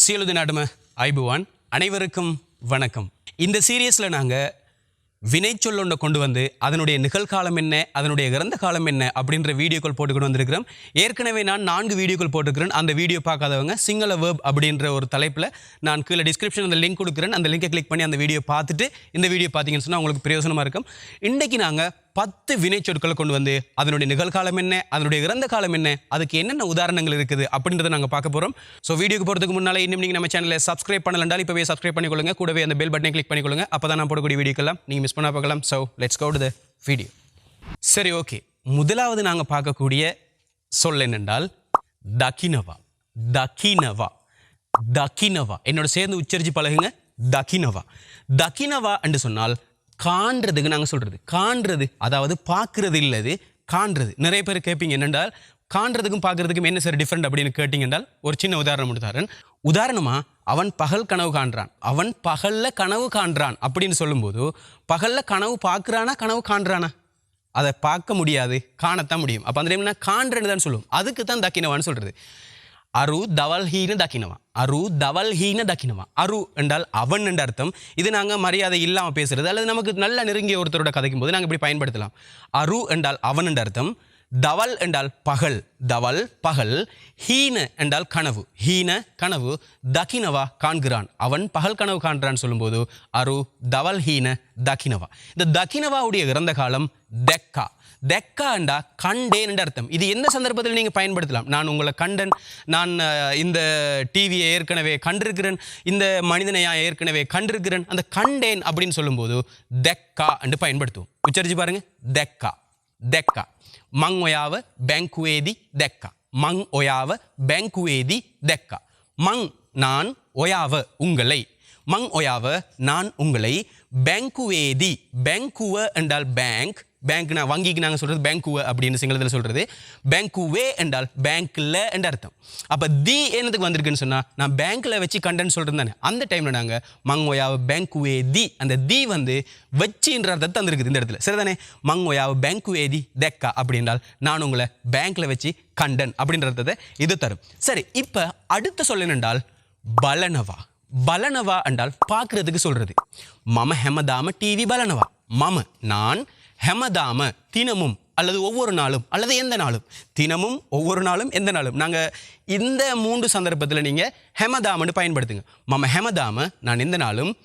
சியலுது நாடும ஐபுவான் அனைவருக்கும் வணக்கம். இந்த சீரியஸில் நாங்கள் வினைச்சொல் ஒன்றை கொண்டு வந்து அதனுடைய நிகழ்காலம் என்ன அதனுடைய இறந்த காலம் என்ன அப்படின்ற வீடியோக்கள் போட்டுக்கொண்டு வந்திருக்கிறோம். ஏற்கனவே நான் நான்கு வீடியோக்கள் போட்டிருக்கிறேன் அந்த வீடியோ பார்க்காதவங்க சிங்கள வேர்ப் அப்படின்ற ஒரு தலைப்பில் நான் கீழே டிஸ்கிரிப்ஷன் அந்த லிங்க் கொடுக்குறேன். அந்த லிங்கை கிளிக் பண்ணி அந்த வீடியோ பார்த்துட்டு இந்த வீடியோ பார்த்தீங்கன்னு சொன்னால் உங்களுக்கு பிரயோஜனமாக இருக்கும். இன்றைக்கி நாங்கள் பத்து வினைச்சொற்களை கொண்டு வந்து அதனுடைய நிகழ்காலம் என்ன அதனுடைய இறந்த காலம் என்ன அதுக்கு என்னென்ன உதாரணங்கள் இருக்குது அப்படின்றத நாங்கள் பார்க்க போகிறோம் ஸோ வீடியோக்கு போகிறதுக்கு முன்னால் இன்னும் நீங்கள் நம்ம சேனலை சப்ஸ்கிரைப் பண்ணலண்டால் இப்போவே சப்ஸ்கிரைப் பண்ணிக்கொள்ளுங்க. கூடவே அந்த பெல் பட்டனை கிளிக் பண்ணிக்கொள்ளுங்க. அப்போ தான் நான் போடக்கூடிய வீடியோக்கெல்லாம் நீங்கள் மிஸ் பண்ண பார்க்கலாம் so let's go to the video சரி ஓகே முதலாவது நாங்கள் பார்க்கக்கூடிய சொல் என்னென்றால் தக்கினவா. தக்கினவா. தக்கினவா. என்னோட சேர்ந்து உச்சரிச்சு பழகுங்க. தக்கினவா. தக்கினவா என்று சொன்னால் காண்றதுக்கு நாங்கள் சொல்கிறது காண்றது அதாவது பார்க்கறது இல்லது காண்றது. நிறைய பேர் கேட்பீங்க என்னென்றால் காண்றதுக்கும் பார்க்கறதுக்கும் என்ன சார் டிஃப்ரெண்ட் அப்படின்னு கேட்டிங்க என்றால் ஒரு சின்ன உதாரணம் எடுத்தாரன் உதாரணமாக அவன் பகல் கனவு காண்றான். அவன் பகலில் கனவு காண்றான் அப்படின்னு சொல்லும்போது பகலில் கனவு பார்க்குறானா கனவு காண்றானா? அதை பார்க்க முடியாது காணத்தான் முடியும். அப்போ அந்த டைம்னா காண்றன்னு தான் சொல்லுவோம். அதுக்கு தான் தக்கினவான்னு சொல்கிறது அரு தவல் ஹீன தக்கினவா அரு தவல் ஹீன தக்கினவா அரு என்றால் அவன் என்ற அர்த்தம் இது நாங்கள் மரியாதை இல்லாமல் பேசுறது அல்லது நமக்கு நல்ல நெருங்கிய ஒருத்தரோட கதைக்கும் போது நாங்கள் இப்படி பயன்படுத்தலாம் அரு என்றால் அவன் என்ற அர்த்தம் தவல் என்றால் பகல் தவல் பகல் ஹீன என்றால் கனவு ஹீன கனவு தக்கினவா காண்கிறான் அவன் பகல் கனவு காண்கிறான் சொல்லும்போது அரு தவல் ஹீன தக்கினவா இந்த தக்கினவாவுடைய இறந்த காலம் தெக்கா தெக்காண்டா கண்டேன் என்ற அர்த்தம். இது எந்த சந்தர்ப்பத்தில் நீங்கள் பயன்படுத்தலாம்? நான் உங்களை கண்டன் நான் இந்த டிவியை ஏற்கனவே கண்டிருக்கிறேன் இந்த மனிதனை ஏற்கனவே கண்டிருக்கிறேன் அந்த கண்டேன் அப்படின்னு சொல்லும்போது தெக்கா என்று பயன்படுத்துவோம். உச்சரிச்சு பாருங்க. தெக்கா தெக்கா மங் ஒயாவ பேங்குவேதி தெக்கா மங் ஒயாவ பேங்குவேதி தெக்கா மங் நான் ஒயாவ உங்களை. மங் ஒயாவ நான் உங்களை. பேங்குவேதி பேங்குவ என்றால் பேங்க். பேங்க்னா வங்கிக்கு நாங்கள் சொல்கிறது பேங்குவ அப்படின்னு சிங்களத்தில் சொல்கிறது பேங்க்குவே என்றால் பேங்க்கில் என்ற அர்த்தம். அப்போ தி என்னதுக்கு வந்திருக்குன்னு சொன்னால் நான் பேங்க்கில் வச்சு கண்டேன்னு சொல்கிறது தானே. அந்த டைமில் நாங்கள் மங்கோயாவ பேங்க்குவே தி அந்த தி வந்து வச்சுன்ற அர்த்தத்தை தந்திருக்குது இந்த இடத்துல. சரிதானே? மங்கோயாவ பேங்குவே தி தெக்கா அப்படின்றால் நான் உங்களை பேங்க்கில் வச்சு கண்டன் அப்படின்ற அர்த்தத்தை இது தரும். சரி இப்போ அடுத்த சொல்ல என்னென்றால் பலனவா? பலனவா என்றால் பார்க்கறதுக்கு சொல்கிறது மம ஹெமதாம டிவி பலனவா? மம நான் ஹெமதாம தினமும் அல்லது ஒவ்வொரு நாளும் அல்லது எந்த நாளும்? தினமும் ஒவ்வொரு நாளும் எந்த நாளும்? நாங்கள் இந்த மூன்று சந்தர்ப்பத்தில் நீங்கள் ஹெமதாமன்னு பயன்படுத்துங்க. மம ஹெமதாம நான் எந்த நாளும்?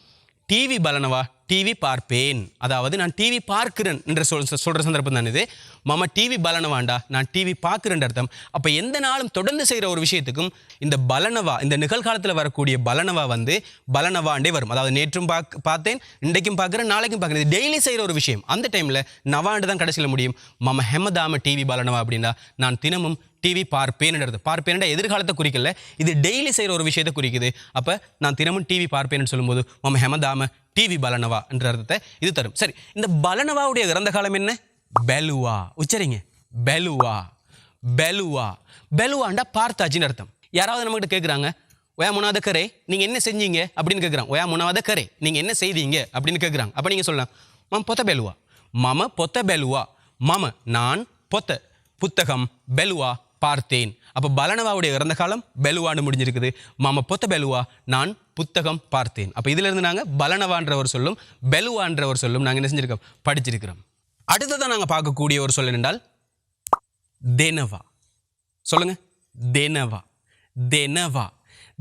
டிவி பலனவா? டிவி பார்ப்பேன். அதாவது நான் டிவி பார்க்கிறேன் என்ற சொல் சொல்கிற சந்தர்ப்பம் தான் இது. மம டிவி பலனவாண்டா நான் டிவி பார்க்குறேன் அர்த்தம். அப்போ எந்த நாளும் தொடர்ந்து செய்கிற ஒரு விஷயத்துக்கும் இந்த பலனவா இந்த நிகழ்காலத்தில் வரக்கூடிய பலனவா வந்து பலனவாண்டே வரும். அதாவது நேற்றும் பாக் பார்த்தேன் இன்றைக்கும் பார்க்குறேன் நாளைக்கும் பார்க்குறேன். இது டெய்லி செய்கிற ஒரு விஷயம். அந்த டைமில் நவாண்டு தான் கடைசியில் முடியும். மம ஹெமதாம டிவி பலனவா அப்படின்னா நான் தினமும் டிவி பார்ப்பேன்ன்றது பார்ப்பேன்டா எதிர்காலத்தை குறிக்கல இது டெய்லி செய்கிற ஒரு விஷயத்தை குறிக்குது. அப்போ நான் தினமும் டிவி பார்ப்பேன்னு சொல்லும்போது மம ஹெமதாம டிவி பலனவா என்ற அர்த்தத்தை இது தரும். சரி இந்த பலனவாவுடைய கிரந்த காலம் என்ன? பெலுவா. உச்சரிங்க. பெலுவா. பெலுவா. பெலுவாண்டா பார்த்தாச்சின்னு அர்த்தம். யாராவது நம்மகிட்ட கேட்குறாங்க ஒயா முனாத கரே நீங்கள் என்ன செஞ்சீங்க? அப்படின்னு கேட்குறாங்க ஒயா முனாத கரே நீங்கள் என்ன செய்தீங்க? அப்படின்னு கேட்குறாங்க அப்போ நீங்கள் சொல்லலாம் மம் பொத்த பெலுவா. மம பொத்த பெலுவா. மம நான் பொத்த புத்தகம் பெலுவா பார்த்தேன். அப்போ பலனவாவுடைய இறந்த காலம் பெலுவான்னு முடிஞ்சிருக்குது. மாம பொத்த பெலுவா நான் புத்தகம் பார்த்தேன். அப்போ இதிலிருந்து நாங்கள் பலனவான்ற ஒரு சொல்லும் பெலுவான்ற ஒரு சொல்லும் நாங்கள் என்ன செஞ்சுருக்கோம்? படிச்சிருக்கிறோம். அடுத்ததான் நாங்கள் பார்க்கக்கூடிய ஒரு சொல் என்னென்றால் தெனவா. சொல்லுங்க. தெனவா. தெனவா.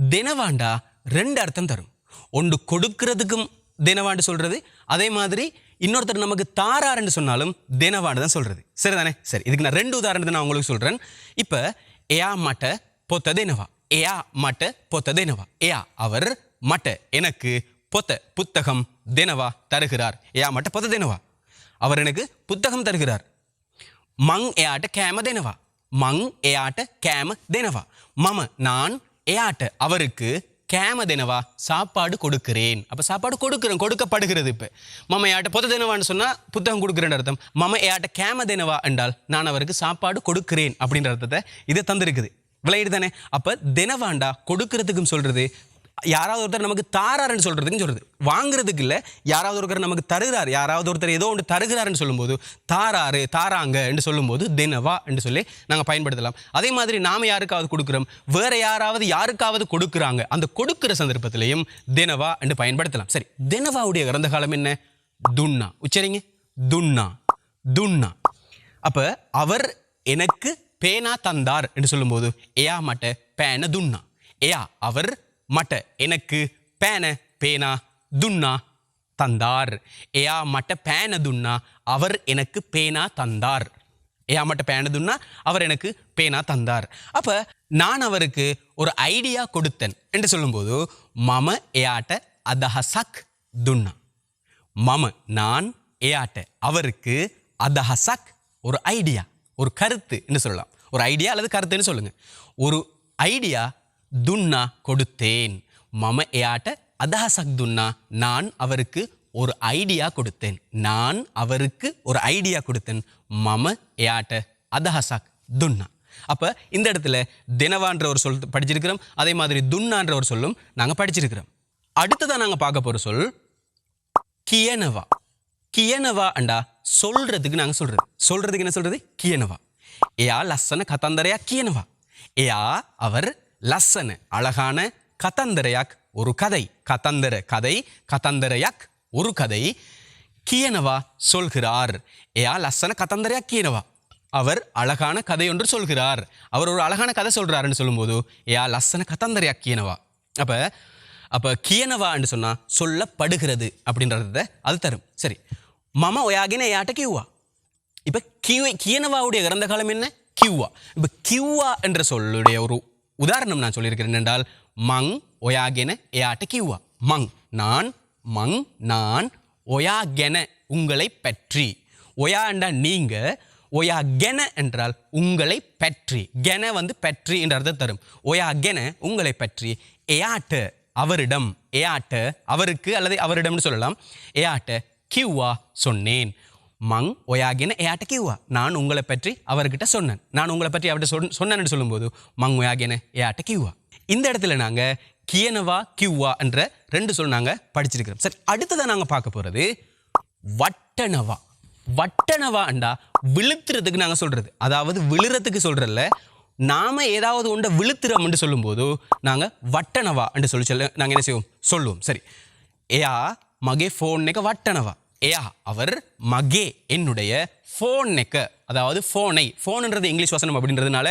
தெனவாண்டா ரெண்டு அர்த்தம் தரும். ஒன்று கொடுக்கறதுக்கும் தினவாண்டு சொல்கிறது அதே மாதிரி இன்னொருத்தர் நமக்கு தாராருன்னு சொன்னாலும் தினவாண்டு தான் சொல்றது. சரிதானே? சரி இதுக்கு நான் ரெண்டு உதாரணத்தை நான் உங்களுக்கு சொல்கிறேன் இப்போ ஏ மட்ட பொத்த தினவா. ஏயா மட்ட பொத்த தினவா ஏயா அவர் மட்ட எனக்கு பொத்த புத்தகம் தினவா தருகிறார் ஏயா மட்ட பொத்த தினவா அவர் எனக்கு புத்தகம் தருகிறார் මං එයාට කෑම දෙනවා. මං එයාට කෑම දෙනවා. මම நான் එයාට அவருக்கு கேம தினவா சாப்பாடு கொடுக்கிறேன் அப்போ சாப்பாடு கொடுக்குறேன் கொடுக்கப்படுகிறது இப்போ மம ஏட்ட பொத தினவான்னு சொன்னால் புத்தகம் கொடுக்குறேன் அர்த்தம் மம ஏட்ட கேம தினவா என்றால் நான் அவருக்கு சாப்பாடு கொடுக்கிறேன் அப்படின்ற அர்த்தத்தை இது தந்திருக்குது விளையாடு தானே அப்போ தினவாண்டா கொடுக்கறதுக்கும் சொல்கிறது யாராவது ஒருத்தர் நமக்கு தாராருன்னு சொல்கிறதுக்குன்னு சொல்கிறது வாங்குறதுக்கு இல்லை யாராவது ஒருத்தர் நமக்கு தருகிறார் யாராவது ஒருத்தர் ஏதோ ஒன்று தருகிறாருன்னு சொல்லும்போது தாராரு தாராங்க என்று சொல்லும்போது தினவா என்று சொல்லி நாங்கள் பயன்படுத்தலாம். அதே மாதிரி நாம் யாருக்காவது கொடுக்குறோம் வேறு யாராவது யாருக்காவது கொடுக்குறாங்க அந்த கொடுக்குற சந்தர்ப்பத்திலையும் தினவா என்று பயன்படுத்தலாம். சரி தினவாவுடைய இறந்த காலம் என்ன? துன்னா. உச்சரிங்க. துன்னா. துன்னா. அப்போ அவர் எனக்கு பேனா தந்தார் என்று சொல்லும்போது ஏயா மட்ட பேன துன்னா? ஏயா அவர் மட்ட எனக்கு பேன பேனா துன்னா தந்தார். ஏயா மட்ட பேன துண்ணா அவர் எனக்கு பேனா தந்தார். ஏயா மட்ட பேன துண்ணா அவர் எனக்கு பேனா தந்தார். அப்ப நான் அவருக்கு ஒரு ஐடியா கொடுத்தேன் என்று சொல்லும்போது மம ஏயாட்ட அதஹசக் துன்னா. மம நான் ஏயாட்ட அவருக்கு அதஹசக் ஒரு ஐடியா ஒரு கருத்து என்று சொல்லலாம். ஒரு ஐடியா அல்லது கருத்துன்னு சொல்லுங்க? ஒரு ஐடியா துன்னா கொடுத்தேன். மம ஏட்ட அதஹசக் துன்னா நான் அவருக்கு ஒரு ஐடியா கொடுத்தேன். நான் அவருக்கு ஒரு ஐடியா கொடுத்தேன். மம ஏட்ட அதஹசக் துன்னா. அப்போ இந்த இடத்துல தினவான்ற ஒரு சொல் படிச்சிருக்கிறோம். அதே மாதிரி துன்னான்ற ஒரு சொல்லும் நாங்கள் படிச்சிருக்கிறோம். அடுத்ததான் நாங்கள் பார்க்க போகிற சொல் கியனவா. கியனவா அண்டா சொல்றதுக்கு நாங்கள் சொல்றது. சொல்றதுக்கு என்ன சொல்றது? கியனவா. එයා ලස්සන කතන්දරයක් කියනවා. එයා அவர் ලස්සන අழகான කතන්දරයක් ஒரு கதை கதந்தர கதை கதந்தரයක් ஒரு கதை කියනවා சொல்கிறார் එයා ලස්සන කතන්දරයක් කියනවා. அவர் அழகான கதை ஒன்று சொல்கிறார் அவர் ஒரு அழகான கதை சொல்கிறாருன்னு சொல்லும்போது ஏயா லசன கதந்தரையாக கியனவா அப்போ அப்போ கியனவான்னு சொன்னால் சொல்லப்படுகிறது அப்படின்றத அது தரும். சரி. மம ஒயாகின ஏயாட்ட கியூவா இப்போ கியூ கியனவாவுடைய இறந்த காலம் என்ன? கியூவா. இப்போ கியூவா என்ற சொல்லுடைய ஒரு உதாரணம் நான் சொல்லியிருக்கிறேன் என்றால் மங் ஒயாகென ஏயாட்ட கியூவா. மங் நான் மங் நான் ஒயாகென உங்களை பற்றி. ஒயா என்றால் நீங்க ஒயா கென என்றால் உங்களை பற்றி. கென வந்து பற்றி என்ற அர்த்தம் தரும். ஒயா கென உங்களை பற்றி. எயாட்ட அவரிடம். எயாட்ட அவருக்கு அல்லது அவரிடம்னு சொல்லலாம். எயாட்ட கியூவா சொன்னேன். மங் ஒயாகின எயாட்ட கியூவா நான் உங்களை பற்றி அவர்கிட்ட சொன்னேன். நான் உங்களை பற்றி அவர்கிட்ட சொன் சொன்னேன்னு சொல்லும்போது மங் ஒயாகின எயாட்ட கியூவா இந்த இடத்துல நாங்கள் கியனவா கியூவா என்ற ரெண்டு சொல் நாங்கள் படிச்சிருக்கிறோம். சரி அடுத்ததான் நாங்கள் பார்க்க போகிறது வட்டனவா. வட்டனவா அண்டா விழுத்துறதுக்கு நாங்கள் சொல்கிறது அதாவது விழுறதுக்கு சொல்கிறல்ல நாம் ஏதாவது ஒன்றை விழுத்துறோம்னு சொல்லும்போது நாங்கள் வட்டனவா என்று சொல்லி சொல்ல நாங்கள் என்ன செய்வோம்? சொல்லுவோம். சரி. ஏயா மகே ஃபோன் நெக்க வட்டனவா. ஏயா அவர் மகே என்னுடைய ஃபோன் நெக்க அதாவது ஃபோனை ஃபோனுன்றது இங்கிலீஷ் வசனம் அப்படின்றதுனால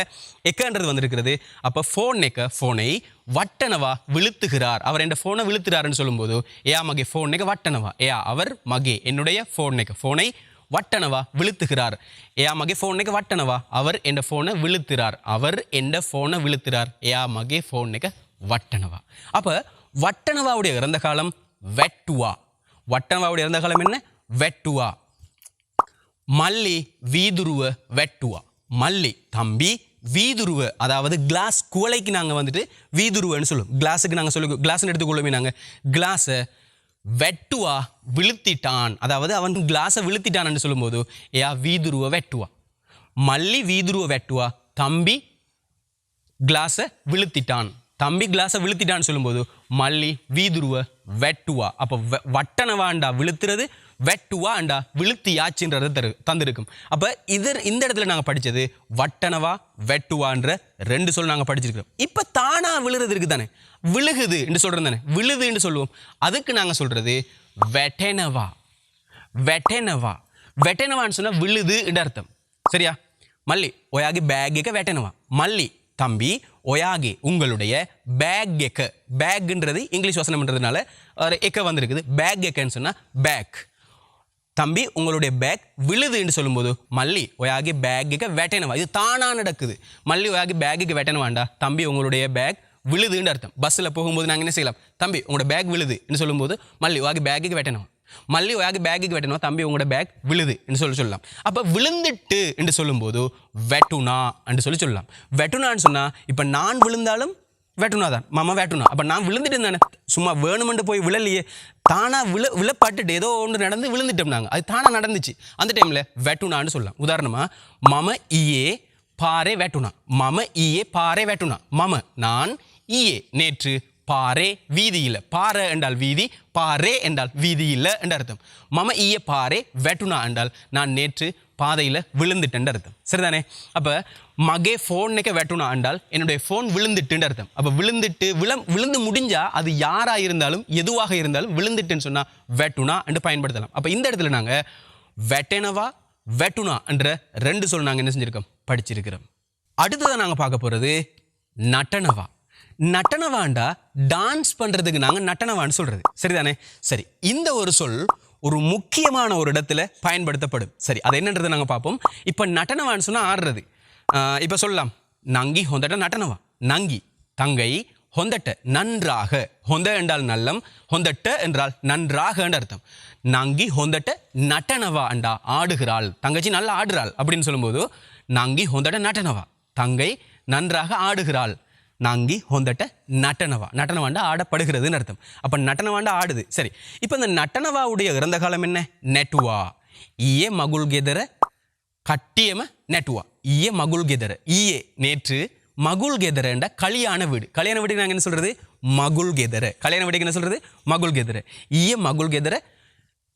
எக்கன்றது வந்திருக்கிறது. அப்போ ஃபோன் நெக்க ஃபோனை வட்டனவா விழுத்துகிறார். அவர் என் ஃபோனை விழுத்துறாருன்னு சொல்லும்போது ஏயா மகே ஃபோன் நெக்க வட்டனவா? ஏயா அவர் மகே என்னுடைய ஃபோன் நெக்க ஃபோனை வட்டனவா விழுத்துகிறார். ஏயா மகே ஃபோன் நெக்க வட்டனவா? அவர் என் ஃபோனை விழுத்துறார் அவர் என் ஃபோனை விழுத்துறார் ஏயா மகே ஃபோன் நெக்க வட்டனவா? அப்போ வட்டனவாவுடைய இறந்த காலம் வெட்டுவா. வட்டனவாவுடைய இறந்த காலம் என்ன? வெட்டுவா. மல்லி வீதுருவ வெட்டுவா. மல்லி தம்பி வீதுருவ. அதாவது கிளாஸ் குவளைக்கு நாங்கள் வந்துட்டு வீதுருவன்னு சொல்லுவோம். கிளாஸுக்கு நாங்கள் சொல்லி கிளாஸ்னு எடுத்துக்கொள்ளுமே நாங்கள் கிளாஸை வெட்டுவா விழுத்திட்டான். அதாவது அவன் கிளாஸை விழுத்திட்டான்னு சொல்லும்போது ஏயா வீதுருவ வெட்டுவா. மல்லி வீதுருவ வெட்டுவா. தம்பி கிளாஸை விழுத்திட்டான். தம்பி கிளாஸை விழுத்திட்டான்னு சொல்லும்போது மல்லி வீதுருவ வெட்டுவா. அப்போ வட்டனவாண்டா விழுத்துறது வெட்டுவா அண்டா விழுத்தியாச்சுன்றது தரு தந்திருக்கும். அப்போ இது இந்த இடத்துல நாங்கள் படித்தது வட்டனவா வெட்டுவான்ற ரெண்டு சொல் நாங்கள் படிச்சிருக்கிறோம். இப்போ தானாக விழுறது இருக்கு தானே விழுகுது என்று சொல்கிறது தானே? விழுதுன்னு சொல்லுவோம். அதுக்கு நாங்கள் சொல்கிறது வெட்டனவா. வெட்டனவா. வெட்டனவான்னு சொன்னால் விழுதுன்ற அர்த்தம். சரியா? மல்லி ஒயாகி பேக் வெட்டனவா. மல்லி தம்பி ஒயாகி உங்களுடைய பேக் எக்க. பேக்ன்றது இங்கிலீஷ் வசனம்ன்றதுனால ஒரு எக்க வந்திருக்குது. பேக் எக்கன்னு சொன்னால் பேக் தம்பி உங்களுடைய பேக் விழுதுன்னு சொல்லும்போது மல்லி ஒயாகி பேக்குக்கு வெட்டனவா இது தானாக நடக்குது. மல்லி ஒயாகி பேக்குக்கு வேண்டாம் தம்பி உங்களுடைய பேக் விழுதுன்னு அர்த்தம். பஸ்ஸில் போகும்போது நாங்கள் என்ன செய்யலாம்? தம்பி உங்களோட பேக் விழுதுன்னு சொல்லும்போது மல்லி ஒயாகி பேக்குக்கு வெட்டனவா மல்லி வேக பேக்குக்கு வெட்டணும். தம்பி உங்களோட பேக் விழுது என்று சொல்லி சொல்லலாம். அப்போ விழுந்துட்டு என்று சொல்லும்போது வெட்டுனா என்று சொல்லி சொல்லலாம். வெட்டுனான்னு சொன்னால் இப்போ நான் விழுந்தாலும் வெட்டுனா தான். மாமா வெட்டுனா. அப்போ நான் விழுந்துட்டு இருந்தானே. சும்மா வேணுமென்று போய் விழலையே. தானாக விழ விழப்பட்டுட்டு ஏதோ ஒன்று நடந்து விழுந்துட்டோம் நாங்கள் அது தானாக நடந்துச்சு. அந்த டைமில் வெட்டுனான்னு சொல்லலாம். உதாரணமாக மம ஈயே பாறை வெட்டுனா. மம ஈயே பாறை வெட்டுனா. மம நான் ஈயே. நேற்று பாரே வீதியில். இல்ல பாறை என்றால் வீதி பாரே என்றால் வீதியில் என்று என்ற அர்த்தம். மம ஈய பாரே வெட்டுனா என்றால் நான் நேற்று பாதையில் விழுந்துட்டேன் அர்த்தம். சரிதானே? அப்போ மகே ஃபோனுக்கு வெட்டுனா என்றால் என்னுடைய ஃபோன் விழுந்துட்டுன்னு அர்த்தம். அப்போ விழுந்துட்டு விழம் விழுந்து முடிஞ்சால் அது யாராக இருந்தாலும் எதுவாக இருந்தாலும் விழுந்துட்டுன்னு சொன்னால் வெட்டுனா என்று பயன்படுத்தலாம். அப்போ இந்த இடத்துல நாங்கள் வெட்டனவா வெட்டுனா என்ற ரெண்டு சொல் நாங்கள் என்ன செஞ்சுருக்கோம்? படிச்சிருக்கிறோம். அடுத்ததாக நாங்கள் பார்க்க போகிறது நட்டனவா. நட்டனவாண்டா டான்ஸ் பண்ணுறதுக்கு நாங்கள் நட்டனவான்னு சொல்கிறது சரிதானே? சரி இந்த ஒரு சொல் ஒரு முக்கியமான ஒரு இடத்துல பயன்படுத்தப்படும். சரி அது என்னன்றதை நாங்கள் பார்ப்போம். இப்போ நட்டனவான்னு சொன்னால் ஆடுறது. இப்போ சொல்லலாம். நங்கி ஹொந்தட்ட நட்டனவா? நங்கி. தங்கை ஹொந்தட்ட நன்றாக. ஹொந்த என்றால் நல்லம் ஹொந்தட்ட என்றால் நன்றாக என்ற அர்த்தம். நங்கி ஹொந்தட்ட நட்டனவா அண்டா ஆடுகிறாள். தங்கச்சி நல்லா ஆடுறாள் அப்படின்னு சொல்லும்போது நங்கி ஹொந்தட்ட நட்டனவா? தங்கை நன்றாக ஆடுகிறாள். நாங்கி ஹொந்தட்ட நட்டனவா. நட்டனவாண்டா ஆடப்படுகிறதுன்னு அர்த்தம். அப்போ நட்டனவாண்டா ஆடுது. சரி. இப்போ இந்த நட்டனவாவுடைய இறந்த காலம் என்ன? நெட்டுவா. ஈயே மகுள் கெதர கட்டியம நெட்டுவா. ஈய மகுள் கெதர. ஈயே நேற்று மகுள் கெதரண்ட கல்யாண வீடு. கல்யாண வீடுக்கு நாங்கள் என்ன சொல்கிறது மகுள் கெதர. கல்யாண வீடுக்கு என்ன சொல்கிறது மகுள் கெதர. ஈய மகுள் கெதர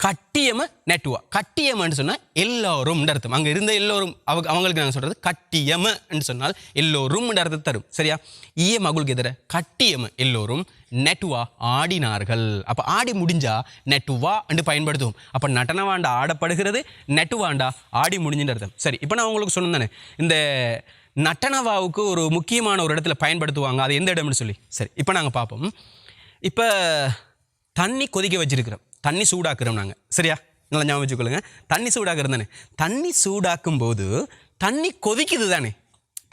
கட்டியம நெட்டுவா. கட்டியமன்னு சொன்னால் எல்லோரும் அர்த்தம். அங்கே இருந்த எல்லோரும் அவங்க அவங்களுக்கு நாங்கள் சொல்கிறது கட்டியமன்னு சொன்னால் எல்லோரும் அர்த்தத்தை தரும். சரியா? ஈய மகளுக்கு எதிர கட்டியம எல்லோரும் நெட்டுவா ஆடினார்கள். அப்போ ஆடி முடிஞ்சா நெட்டுவா என்று பயன்படுத்துவோம். அப்போ நடனவாண்டா ஆடப்படுகிறது நெட்டுவாண்டா ஆடி முடிஞ்சுன்னு அர்த்தம். சரி இப்போ நான் உங்களுக்கு சொன்னேன் தானே. இந்த நட்டனவாவுக்கு ஒரு முக்கியமான ஒரு இடத்துல பயன்படுத்துவாங்க. அது எந்த இடம்னு சொல்லி. சரி இப்போ நாங்கள் பார்ப்போம் இப்போ தண்ணி கொதிக்க வச்சிருக்கிறோம். தண்ணி சூடாக்குறோம் நாங்கள் சரியா? நல்லா ஞாபகம் வச்சுக்கொள்ளுங்க. தண்ணி சூடாக்குறது தானே? தண்ணி சூடாக்கும் போது தண்ணி கொதிக்குது தானே?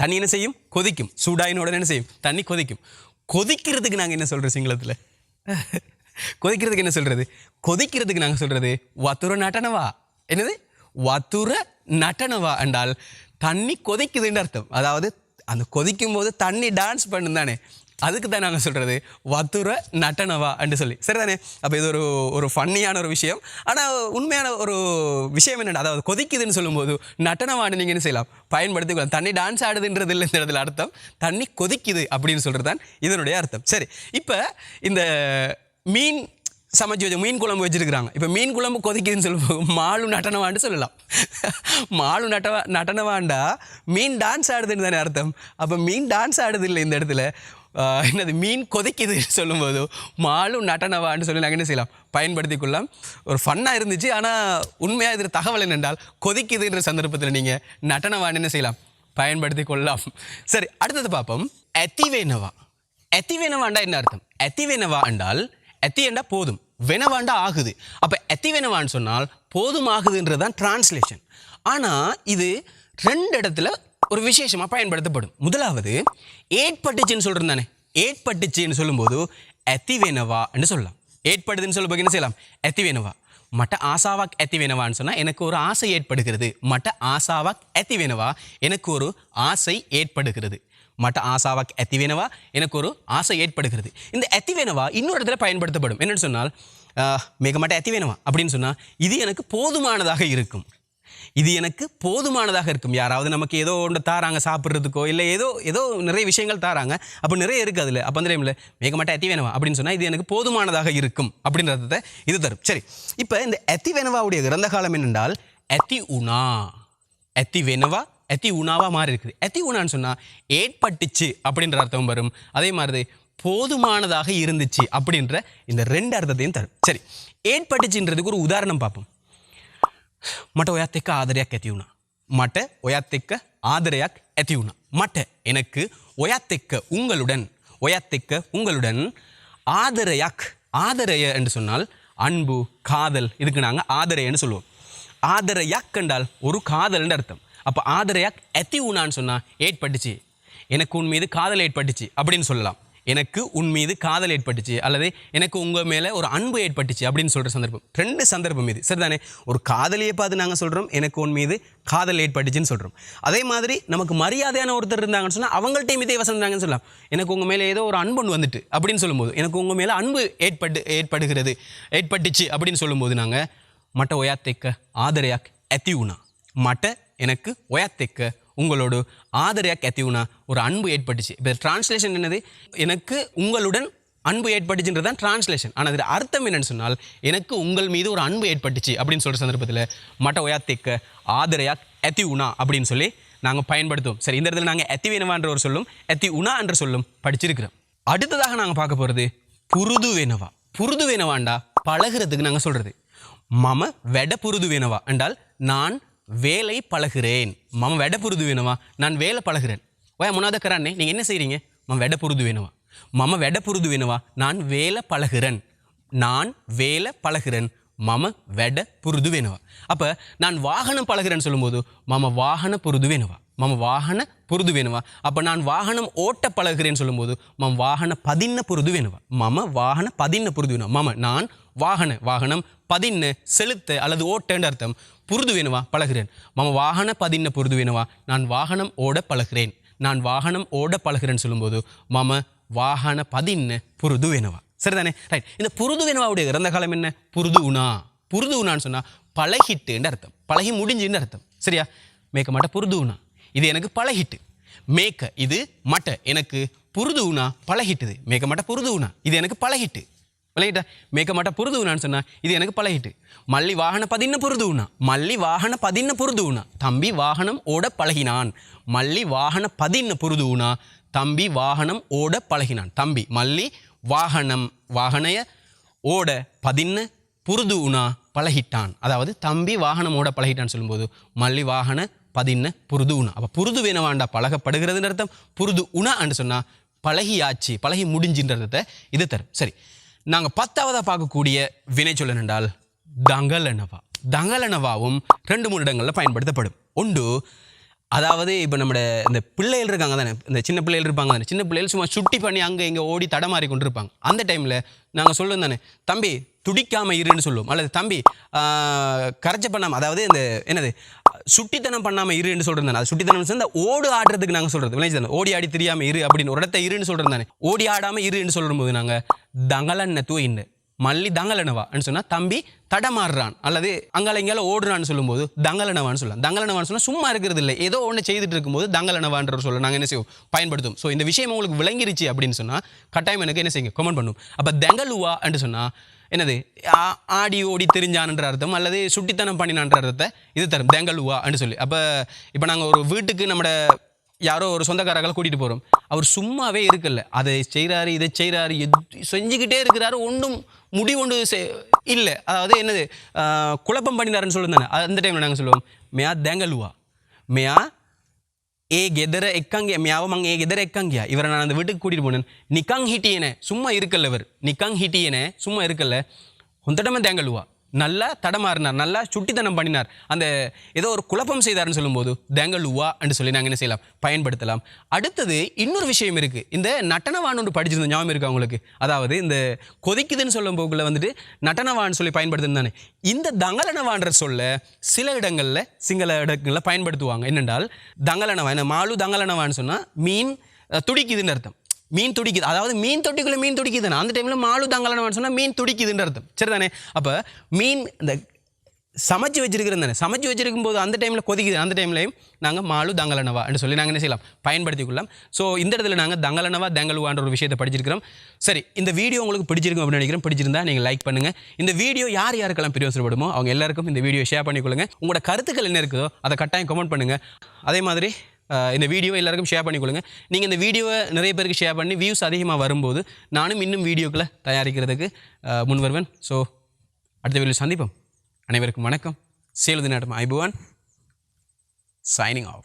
தண்ணி என்ன செய்யும்? கொதிக்கும். சூடாயின உடனே என்ன செய்யும்? தண்ணி கொதிக்கும். கொதிக்கிறதுக்கு நாங்கள் என்ன சொல்கிறோம் சிங்களத்தில்? கொதிக்கிறதுக்கு என்ன சொல்கிறது கொதிக்கிறதுக்கு நாங்கள் சொல்கிறது வத்துர நட்டனவா என்னது? வத்துர நட்டனவா என்றால் தண்ணி கொதிக்குதுன்னு அர்த்தம். அதாவது அந்த கொதிக்கும் போது தண்ணி டான்ஸ் பண்ணுந்தானே அதுக்கு தான் நாங்கள் சொல்கிறது வத்துர நட்டனவா என்று சொல்லி. சரிதானே? அப்போ இது ஒரு ஒரு ஃபன்னியான ஒரு விஷயம். ஆனால் உண்மையான ஒரு விஷயம் என்னடா அதாவது கொதிக்குதுன்னு சொல்லும்போது நட்டனவான்னு நீங்கள் என்ன செய்யலாம்? பயன்படுத்திக்கலாம் தண்ணி டான்ஸ் ஆடுதுன்றது இல்லை இந்த இடத்துல அர்த்தம். தண்ணி கொதிக்குது அப்படின்னு சொல்கிறது தான் இதனுடைய அர்த்தம். சரி இப்போ இந்த மீன் சமைச்சு வச்சு மீன் குழம்பு வச்சுருக்கிறாங்க. இப்போ மீன் குழம்பு கொதிக்குதுன்னு சொல்லும்போது மாலு நட்டனவான்னு சொல்லலாம். மாலு நட்டவா நட்டனவாண்டா மீன் டான்ஸ் ஆடுதுன்னு தானே அர்த்தம். அப்போ மீன் டான்ஸ் ஆடுது இல்லை இந்த இடத்துல என்னது மீன் கொதிக்குதுன்னு சொல்லும்போது மாலும் நட்டனவான்னு சொல்லி நாங்கள் என்ன செய்யலாம்? பயன்படுத்தி கொள்ளலாம். ஒரு ஃபன்னாக இருந்துச்சு ஆனால் உண்மையாக இதில் தகவல் என்னென்றால் கொதிக்குதுன்ற சந்தர்ப்பத்தில் நீங்கள் நட்டனவான்னு என்ன செய்யலாம்? பயன்படுத்தி கொள்ளலாம். சரி அடுத்தது பார்ப்போம். எத்திவேனவா. எத்திவேனவாண்டா என்ன அர்த்தம்? எத்திவேனவா என்றால் எத்தியண்டா போதும். வெனவாண்டா ஆகுது. அப்போ எத்திவேனவான்னு சொன்னால் போதும் ஆகுதுன்றது தான் டிரான்ஸ்லேஷன் ஆனால் இது ரெண்டு இடத்துல ஒரு விசேஷமாக பயன்படுத்தப்படும். முதலாவது ஏற்பட்டுச்சுன்னு சொல்கிறேன் தானே. ஏற்பட்டுச்சுன்னு சொல்லும்போது எத்திவேனவா என்று சொல்லலாம். ஏற்படுதுன்னு சொல்லும்போது என்ன செய்யலாம்? எத்திவேனவா மட்ட ஆசாவாக் எத்திவேனவான்னு சொன்னால் எனக்கு ஒரு ஆசை ஏற்படுகிறது. மட்ட ஆசாவாக் எத்திவேனவா எனக்கு ஒரு ஆசை ஏற்படுகிறது. மட்ட ஆசாவாக் எத்திவேனவா எனக்கு ஒரு ஆசை ஏற்படுகிறது. இந்த எத்திவேனவா இன்னொரு இடத்துல பயன்படுத்தப்படும். என்னென்னு சொன்னால் மிக மட்ட எத்திவேனவா அப்படின்னு சொன்னால் இது எனக்கு போதுமானதாக இருக்கும். இது எனக்கு போதுமானதாக இருக்கும். யாராவது நமக்கு ஏதோ ஒன்று தாராங்க சாப்பிட்றதுக்கோ இல்லை ஏதோ ஏதோ நிறைய விஷயங்கள் தாராங்க. அப்போ நிறைய இருக்குது அதில். அப்போ அந்த டைமில் மேக மாட்டேன் எத்தி வேணவா அப்படின்னு சொன்னால் இது எனக்கு போதுமானதாக இருக்கும். அப்படின்றத இது தரும். சரி. இப்போ இந்த எத்தி வேணவாவுடைய கிரந்த காலம் என்னென்றால் எத்தி உணா. எத்தி வேணவா எத்தி உணாவாக மாறி இருக்குது. எத்தி உணான்னு சொன்னால் ஏற்பட்டுச்சு அப்படின்ற அர்த்தம் வரும். அதே மாதிரி போதுமானதாக இருந்துச்சு அப்படின்ற இந்த ரெண்டு அர்த்தத்தையும் தரும். சரி. ஏற்பட்டுச்சுன்றதுக்கு ஒரு உதாரணம் பார்ப்போம். මට ඔයත් එක්ක ආදරයක් ඇති වුණා. මට ඔයත් එක්ක ආදරයක් ඇති වුණා. මට எனக்கு ஒயத் எக்க உங்களுடன் ஒயத் எக்க உங்களுடன் ஆதரையாக் ஆதரைய என்று சொன்னால் அன்பு காதல் இதுக்கு நாங்கள் ஆதரையன்னு சொல்லுவோம் ஆதரையாக் என்றால் ஒரு காதல்னு அர்த்தம் அப்போ ஆதரையாக் எத்தி உணான்னு சொன்னால் ஏற்பட்டுச்சு எனக்கு உன் மீது காதல் ஏற்பட்டுச்சு அப்படின்னு சொல்லலாம் எனக்கு உன் மீது காதல் ஏற்பட்டுச்சு அல்லது எனக்கு உங்கள் மேலே ஒரு அன்பு ஏற்பட்டுச்சு அப்படின்னு சொல்கிற சந்தர்ப்பம். ரெண்டு சந்தர்ப்பம் இது. சரிதானே? ஒரு காதலியை பார்த்து நாங்கள் சொல்கிறோம் எனக்கு உன் மீது காதல் ஏற்பட்டுச்சுன்னு சொல்கிறோம் அதே மாதிரி நமக்கு மரியாதையான ஒருத்தர் இருந்தாங்கன்னு சொன்னால் அவங்கள்ட்டையும் இதே வசந்தாங்கன்னு சொல்லலாம். எனக்கு உங்கள் மேலே ஏதோ ஒரு அன்பு வந்துட்டு அப்படின்னு சொல்லும்போது எனக்கு உங்கள் மேலே அன்பு ஏற்பட்டு ஏற்படுகிறது ஏற்பட்டுச்சு அப்படின்னு சொல்லும்போது நாங்கள் மட்ட ஒயாத்தேக்க ஆதரையாக் எத்தியூனா? மட்ட எனக்கு ஒயாத்தேக்க உங்களோடு ஆதரையாக எத்திவுனா ஒரு அன்பு ஏற்பட்டுச்சு. இப்போ டிரான்ஸ்லேஷன் என்னது? எனக்கு உங்களுடன் அன்பு ஏற்பட்டுச்சுன்றது தான் டிரான்ஸ்லேஷன் ஆனால் அதில் அர்த்தம் என்னன்னு சொன்னால் எனக்கு உங்கள் மீது ஒரு அன்பு ஏற்பட்டுச்சு அப்படின்னு சொல்கிற சந்தர்ப்பத்தில் மட்ட ஒயாத்திக்க ஆதரையா எத்தி உணா அப்படின்னு சொல்லி நாங்கள் பயன்படுத்துவோம். சரி இந்த இடத்துல நாங்கள் எத்தி வேணவான்ற ஒரு சொல்லும் எத்தி உணா என்ற சொல்லும் படிச்சிருக்கிறோம். அடுத்ததாக நாங்கள் பார்க்க போகிறது புருது வேணவா புருது வேணவாண்டா பழகுறதுக்கு நாங்கள் சொல்கிறது மம வெட புருது வேணவா என்றால் நான் வேலை பழகிறேன். மம வெட புருது வேணுமா? நான் வேலை பழகிறேன். ஓயா முன்னாத கரானே நீங்கள் என்ன செய்கிறீங்க மம வெட புருது வேணுமா? மம வெட புருது வேணுமா? நான் வேலை பழகிறேன். நான் வேலை பழகிறேன். மம வெட புருது வேணுவா அப்போ நான் வாகனம் பழகிறேன்னு சொல்லும்போது மம வாகன புருது வேணுவா மம வாகன புருது வேணுவா அப்போ நான் வாகனம் ஓட்ட பழகிறேன்னு சொல்லும்போது மம் வாகன பதின்ன புருது வேணுவா மம வாகன பதின்ன புருது வேணுவா மம நான் வாகன வாகனம் பதின்னு செலுத்த அல்லது ஓட்டேன்ற அர்த்தம். புருது வேணுவா பழகிறேன். மம வாகன பதின்ன புருது வேணுவா நான் வாகனம் ஓட பழகிறேன். நான் வாகனம் ஓட பழகிறேன்னு சொல்லும்போது மம வாகன பதின்ன புருது வேணுவா சரிதானே? ரைட் இந்த புருது வேணுவாவுடைய இறந்த காலம் என்ன? புருது உணா. புருது உணான்னு சொன்னால் பழகிட்டுன்னு அர்த்தம். பழகி முடிஞ்சுன்னு அர்த்தம். சரியா? மேக்க மாட்ட புருது உணா. இது எனக்கு பழகிட்டு. மேக்க இது மட்ட. எனக்கு புருது உணா பழகிட்டுது. மேக்க மாட்ட புருது உணா. இது எனக்கு பழகிட்டு. பழகிட்டா மேக்க மாட்டா புருது உணான்னு சொன்னா இது எனக்கு பழகிட்டு மல்லி வாகன பதின்ன புருது உணா மல்லி வாகன பதின்ன புருது உணா தம்பி வாகனம் ஓட பழகினான். மல்லி வாகன பதின்ன புருது உணா தம்பி வாகனம் ஓட பழகினான். தம்பி மல்லி வாகனம் வாகனைய ஓட பதின்ன புருது உணா பழகிட்டான். அதாவது தம்பி வாகனம் ஓட பழகிட்டான்னு சொல்லும்போது மல்லி வாகன பதின்ன புருது உணா அப்போ புருது வேணவாண்டா பழகப்படுகிறதுன்னு அர்த்தம் புருது உணான்னு சொன்னால் பழகியாச்சு பழகி முடிஞ்சின்றதை இது தரும். சரி. நாங்கள் பத்தாவதாக பார்க்கக்கூடிய வினை சொல்லன் என்றால் தங்கலனவா. தங்கலனவாவும் ரெண்டு மூணு இடங்களில் பயன்படுத்தப்படும். உண்டு. அதாவது இப்போ நம்ம இந்த பிள்ளைகள் இருக்காங்க தானே? இந்த சின்ன பிள்ளைகள் இருப்பாங்க தானே? சின்ன பிள்ளைகள் சும்மா சுட்டி பண்ணி அங்கே இங்கே ஓடி தடமாறி கொண்டு இருப்பாங்க அந்த டைமில் நாங்கள் சொல்லுவோம் தானே? தம்பி துடிக்காமல் இருன்னு சொல்லுவோம். அல்லது தம்பி கரைச்ச பண்ணாமல் அதாவது இந்த என்னது சுட்டித்தனம் பண்ணாமல் இருன்னு சொல்கிறது தானே அது சுட்டித்தனம் இந்த ஓடு ஆடுறதுக்கு நாங்கள் சொல்கிறது விளைஞ்சு ஓடி ஆடி தெரியாமல் இரு அப்படின்னு ஒரு இடத்த இருன்னு சொல்கிறது தானே ஓடி ஆடாமல் இருன்னு சொல்லும்போது நாங்கள் தங்கலன்ன தூ இன்னு மல்லி தங்கலனவான்னு சொன்னால் தம்பி தடமாறுறான். அல்லது அங்கால இங்கால ஓடுறான்னு சொல்லும்போது தங்கலனவான்னு சொல்லலாம். தங்கலனவான்னு சொன்னால் சும்மா இருக்கிறது இல்லை ஏதோ ஒன்று செய்துட்டு இருக்கும்போது தங்கலனவான்ற ஒரு சொல்ல நாங்கள் என்ன செய்வோம்? பயன்படுத்தும் ஸோ இந்த விஷயம் உங்களுக்கு விளங்கிருச்சு அப்படின்னு சொன்னால் கட்டாயம் எனக்கு என்ன செய்யுங்க? கமெண்ட் பண்ணும் அப்போ தெங்கலுவா என்று சொன்னால் என்னது? ஆ- ஆடி ஓடி தெரிஞ்சான்ன்ற அர்த்தம் அல்லது சுட்டித்தனம் பண்ணினான்ற அர்த்தத்தை இது தரும். தெங்கலுவா அப்படின்னு சொல்லி. அப்போ இப்போ நாங்கள் ஒரு வீட்டுக்கு நம்மட யாரோ ஒரு சொந்தக்காரங்களை கூட்டிகிட்டு போகிறோம் அவர் சும்மாவே இருக்கல. அதை செய்கிறாரு இதை செய்கிறாரு எது செஞ்சுக்கிட்டே இருக்கிறாரு ஒன்றும் முடி ஒன்று இல்லை. அதாவது என்னது? குழப்பம் பண்ணினாருன்னு சொல்லுங்க அந்த டைமில் நாங்கள் சொல்லுவோம் மேயா தேங்கலுவா மேயா ஏ கெதர எக்காங்க மியாவ மங்க ஏ கெதர எக்காங்கியா? இவரை நான் அந்த வீட்டுக்கு கூட்டிகிட்டு போனேன். நிக்காங் ஹிட்டியனே. சும்மா இருக்கல்ல இவர். நிக்காங் ஹிட்டியனே. சும்மா இருக்கல்ல. ஒந்தடமே தேங்கலுவா நல்லா தடமாறினார் நல்லா சுட்டித்தனம் பண்ணினார். அந்த ஏதோ ஒரு குழப்பம் செய்தார்னு சொல்லும்போது தேங்கலுவா என்று சொல்லி நாங்கள் என்ன செய்யலாம்? பயன்படுத்தலாம். அடுத்தது இன்னொரு விஷயம் இருக்குது இந்த நட்டனவான் ஒன்று படிச்சிருந்த ஞாபகம் இருக்கா அவங்களுக்கு அதாவது இந்த கொதிக்குதுன்னு சொல்லும் போக்குள்ள வந்துட்டு நட்டனவான் சொல்லி பயன்படுத்துன்னு இந்த தங்கலனவான்ற சொல்ல சில இடங்களில் சிங்கள இடங்களில் பயன்படுத்துவாங்க. என்னென்றால் தங்கலனவா? என்ன மாலு தங்கலனவான்னு சொன்னால் மீன் துடிக்குதுன்னு அர்த்தம். மீன் துடிக்குது. அதாவது மீன் தொட்டிக்குள்ளே மீன் துடிக்குதுன்னு. அந்த டைமில் மாலு தங்கலனவான்னு சொன்னால் மீன் துடிக்குதுன்ற அர்த்தம். சரிதானே? அப்போ மீன் இந்த சமைச்சு வச்சிருக்கிறோம் தானே? சமைச்சு வச்சிருக்கும் போது அந்த டைமில் கொதிக்குது. அந்த டைம்லையும் நாங்கள் மாலு தங்கலனவா என்று சொல்லி நாங்கள் என்ன செய்யலாம்? பயன்படுத்திக் கொள்ளலாம். ஸோ இந்த இடத்துல நாங்கள் தங்கலனவா தங்கலுவான்ற ஒரு விஷயத்தை படிச்சிருக்கிறோம். சரி இந்த வீடியோ உங்களுக்கு பிடிச்சிருக்கும் அப்படின்னு நினைக்கிறேன். பிடிச்சிருந்தா நீங்கள் லைக் பண்ணுங்கள் இந்த வீடியோ யார் யாருக்கெல்லாம் பிரியோசப்படுமோ அவங்க எல்லாருக்கும் இந்த வீடியோ ஷேர் பண்ணிக்கொள்ளுங்க உங்களோட கருத்துக்கள் என்ன இருக்குதோ அதை கட்டாயம் கமெண்ட் பண்ணுங்கள் அதே மாதிரி இந்த வீடியோ எல்லாருக்கும் ஷேர் பண்ணிக்கொள்ளுங்க. நீங்கள் இந்த வீடியோவை நிறைய பேருக்கு ஷேர் பண்ணி வியூஸ் அதிகமாக வரும்போது நானும் இன்னும் வீடியோக்களை தயாரிக்கிறதுக்கு முன் வருவேன் ஸோ அடுத்த வீடியோ சந்திப்போம். அனைவருக்கும் வணக்கம். சேலுதி நாட்டம் ஐபுவான் சைனிங் ஆஃப்